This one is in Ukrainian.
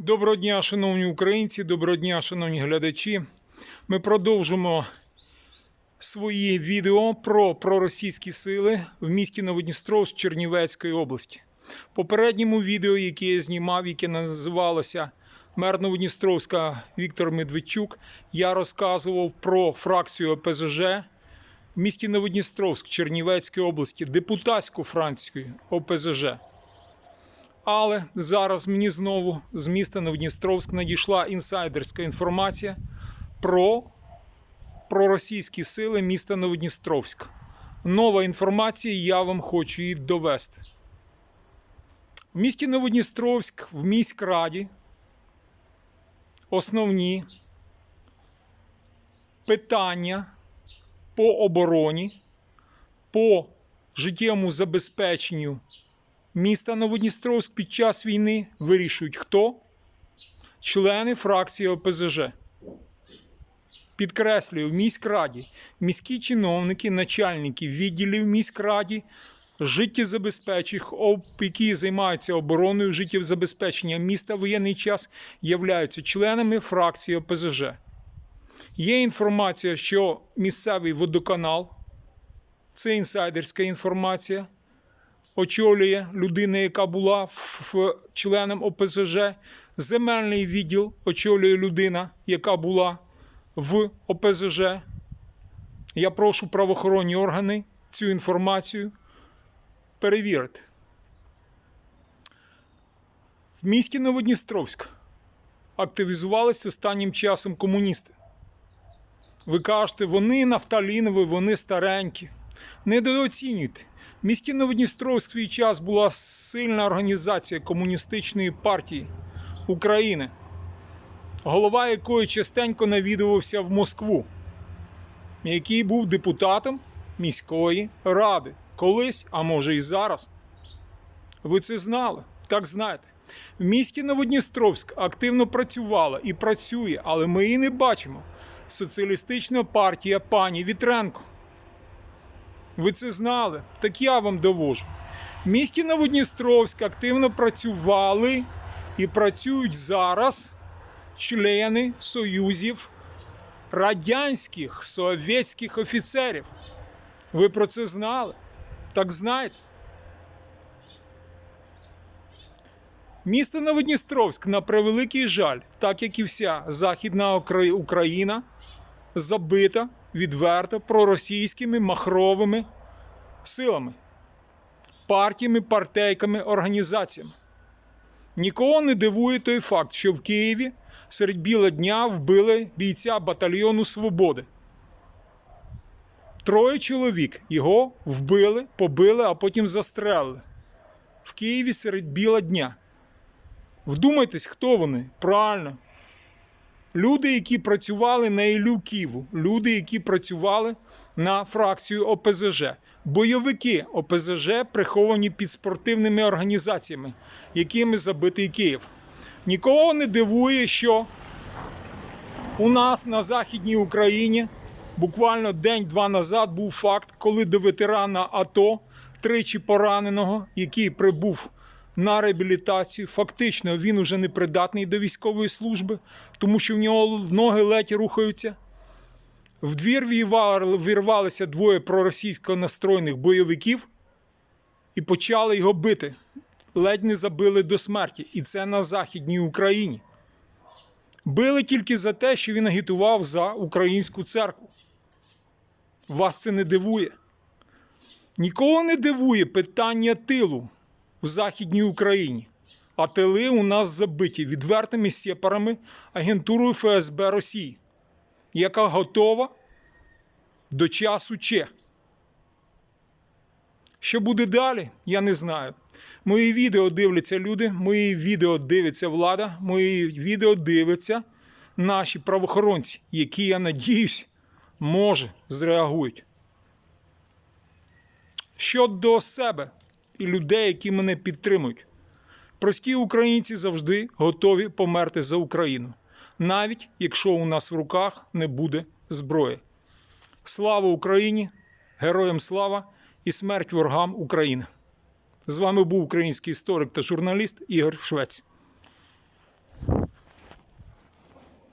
Доброго дня, шановні українці, доброго дня, шановні глядачі. Ми продовжимо свої відео про проросійські сили в місті Новодністровськ Чернівецької області. Попередньому відео, яке я знімав, яке називалося Мер Новодністровська Віктор Медведчук, я розказував про фракцію ОПЗЖ в місті Новодністровськ Чернівецької області, депутатську фракцію ОПЗЖ. Але зараз мені знову з міста Новодністровськ надійшла інсайдерська інформація про проросійські сили міста Новодністровськ. Нова інформація, я вам хочу її довести. В місті Новодністровськ, в міськраді, основні питання по обороні, по життєвому забезпеченню міста Новодністровськ під час війни вирішують хто? Члени фракції ОПЗЖ. Підкреслюю, в міськраді міські чиновники, начальники відділів міськраді, життєзабезпечих, які займаються обороною життєзабезпечення міста в воєнний час, являються членами фракції ОПЗЖ. Є інформація, що місцевий водоканал це інсайдерська інформація очолює людина, яка була в- в- членом ОПЗЖ. Земельний відділ очолює людина, яка була в ОПЗЖ. Я прошу правоохоронні органи цю інформацію перевірити. В місті Новодністровськ активізувалися останнім часом комуністи. Ви кажете, вони нафталінові, вони старенькі. Недооцінюйте. В місті Новодністровськ в свій час була сильна організація комуністичної партії України, голова якої частенько навідувався в Москву, який був депутатом міської ради. Колись, а може і зараз. Ви це знали? Так знаєте. В місті Новодністровськ активно працювала і працює, але ми її не бачимо. Соціалістична партія пані Вітренко. Ви це знали? Так я вам довожу. В місті Новодністровськ активно працювали і працюють зараз члени союзів радянських совєтських офіцерів. Ви про це знали? Так знаєте. Місто Новодністровськ, на превеликий жаль, так як і вся Західна Україна, забита відверто проросійськими махровими силами, партіями, партейками, організаціями. Нікого не дивує той факт, що в Києві серед біла дня вбили бійця батальйону Свободи. Троє чоловік його вбили, побили, а потім застрелили. В Києві серед біла дня. Вдумайтесь, хто вони? Правильно, Люди, які працювали на Іллю Ківу, люди, які працювали на фракцію ОПЗЖ, бойовики ОПЗЖ приховані під спортивними організаціями, якими забитий Київ. Нікого не дивує, що у нас на Західній Україні буквально день-два назад був факт, коли до ветерана АТО, тричі пораненого, який прибув на реабілітацію. Фактично він уже не придатний до військової служби, тому що в нього ноги ледь рухаються. В двір вірвали- вірвалися двоє проросійсько настроєних бойовиків і почали його бити. Ледь не забили до смерті. І це на Західній Україні. Били тільки за те, що він агітував за українську церкву. Вас це не дивує. Нікого не дивує питання тилу в Західній Україні. А тили у нас забиті відвертими сепарами агентурою ФСБ Росії, яка готова до часу Че. Що буде далі, я не знаю. Мої відео дивляться люди, мої відео дивиться влада, мої відео дивляться наші правоохоронці, які, я надіюсь, може, зреагують. Щодо себе і людей, які мене підтримують. Прості українці завжди готові померти за Україну, навіть якщо у нас в руках не буде зброї. Слава Україні! Героям слава і смерть ворогам України! З вами був український історик та журналіст Ігор Швець.